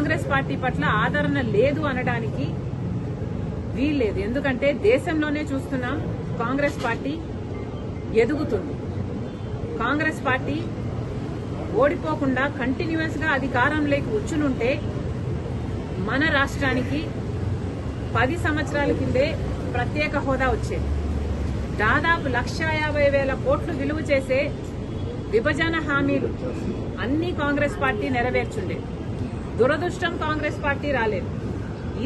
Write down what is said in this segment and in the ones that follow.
Congress party పట్ల ఆదరణ లేదు అనడానికి వీల్లేదు. ఎందుకంటే దేశంలోనే చూస్తున్నాం కాంగ్రెస్ పార్టీ ఎదుగుతుంది. కాంగ్రెస్ పార్టీ ఓడిపోకుండా కంటిన్యూస్గా అధికారంలోకి వచ్చునుంటే మన రాష్ట్రానికి పది సంవత్సరాల కిందే ప్రత్యేక హోదా వచ్చేది. దాదాపు లక్ష యాభై వేల కోట్లు విలువ చేసే విభజన హామీలు అన్ని కాంగ్రెస్ పార్టీ నెరవేర్చుండే దురదృష్టం కాంగ్రెస్ పార్టీ రాలేదు.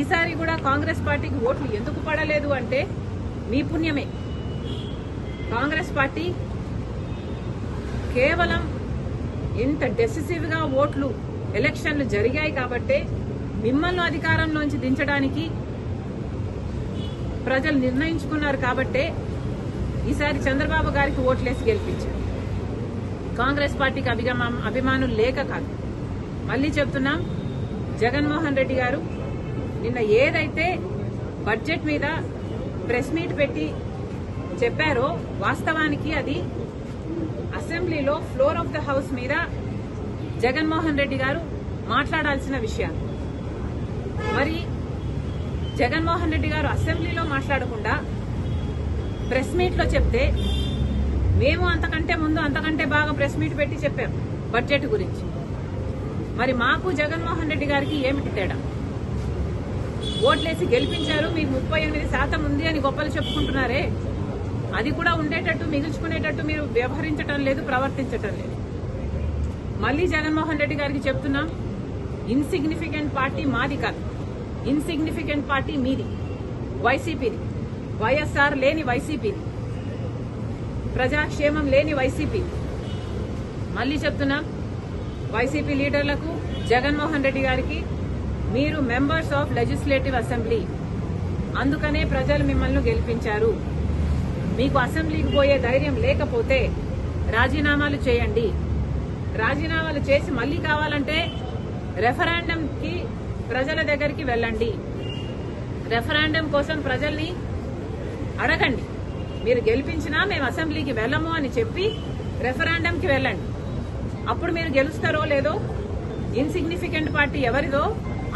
ఈసారి కూడా కాంగ్రెస్ పార్టీకి ఓట్లు ఎందుకు పడలేదు అంటే మీ పుణ్యమే. కాంగ్రెస్ పార్టీ కేవలం ఇంత డెసిసివ్గా ఓట్లు ఎలక్షన్లు జరిగాయి కాబట్టే మిమ్మల్ని అధికారంలోంచి దించడానికి ప్రజలు నిర్ణయించుకున్నారు కాబట్టే ఈసారి చంద్రబాబు గారికి ఓట్లేసి గెలిపించారు. కాంగ్రెస్ పార్టీకి అభిగమా అభిమానులు లేక కాదు. మళ్ళీ చెప్తున్నాం జగన్మోహన్ రెడ్డి గారు నిన్న ఏదైతే బడ్జెట్ మీద ప్రెస్ మీట్ పెట్టి చెప్పారో వాస్తవానికి అది అసెంబ్లీలో ఫ్లోర్ ఆఫ్ ద హౌస్ మీద జగన్మోహన్ రెడ్డి గారు మాట్లాడాల్సిన విషయాలు. మరి జగన్మోహన్ రెడ్డి గారు అసెంబ్లీలో మాట్లాడకుండా ప్రెస్ మీట్లో చెప్తే మేము అంతకంటే ముందు అంతకంటే బాగా ప్రెస్ మీట్ పెట్టి చెప్పాం బడ్జెట్ గురించి. మరి మాకు జగన్మోహన్ రెడ్డి గారికి ఏమిటి తేడా? ఓట్లేసి గెలిపించారు మీకు ముప్పై ఎనిమిది శాతం ఉంది అని గొప్పలు చెప్పుకుంటున్నారే. అది కూడా ఉండేటట్టు మిగుల్చుకునేటట్టు మీరు వ్యవహరించటం లేదు ప్రవర్తించటం లేదు. మళ్ళీ జగన్మోహన్ రెడ్డి గారికి చెప్తున్నాం ఇన్సిగ్నిఫికెంట్ పార్టీ మాది కాదు. ఇన్సిగ్నిఫికెంట్ పార్టీ మీది వైసీపీది. వైఎస్ఆర్ లేని వైసీపీది ప్రజాక్షేమం లేని వైసీపీ. మళ్ళీ చెప్తున్నాం వైసీపీ లీడర్లకు జగన్మోహన్ రెడ్డి గారికి మీరు మెంబర్స్ ఆఫ్ లెజిస్లేటివ్ అసెంబ్లీ. అందుకనే ప్రజలు మిమ్మల్ని గెలిపించారు. మీకు అసెంబ్లీకి పోయే ధైర్యం లేకపోతే రాజీనామాలు చేయండి. రాజీనామాలు చేసి మళ్ళీ కావాలంటే రెఫరాండంకి ప్రజల దగ్గరికి వెళ్ళండి. రెఫరాండం కోసం ప్రజల్ని అడగండి. మీరు గెలిపించినా మేము అసెంబ్లీకి వెళ్ళము అని చెప్పి రెఫరాండంకి వెళ్ళండి. అప్పుడు మీరు గెలుస్తారో లేదో ఇన్సిగ్నిఫికెంట్ పార్టీ ఎవరిదో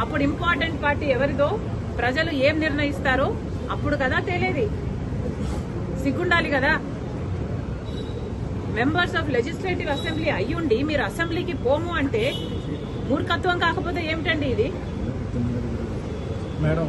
అప్పుడు ఇంపార్టెంట్ పార్టీ ఎవరిదో ప్రజలు ఏం నిర్ణయిస్తారో అప్పుడు కదా తేలేది. సిగ్గుండాలి కదా. మెంబర్స్ ఆఫ్ లెజిస్లేటివ్ అసెంబ్లీ అయ్యుండి మీరు అసెంబ్లీకి పోము అంటే మూర్ఖత్వం కాకపోతే ఏమిటండి ఇది? మేడం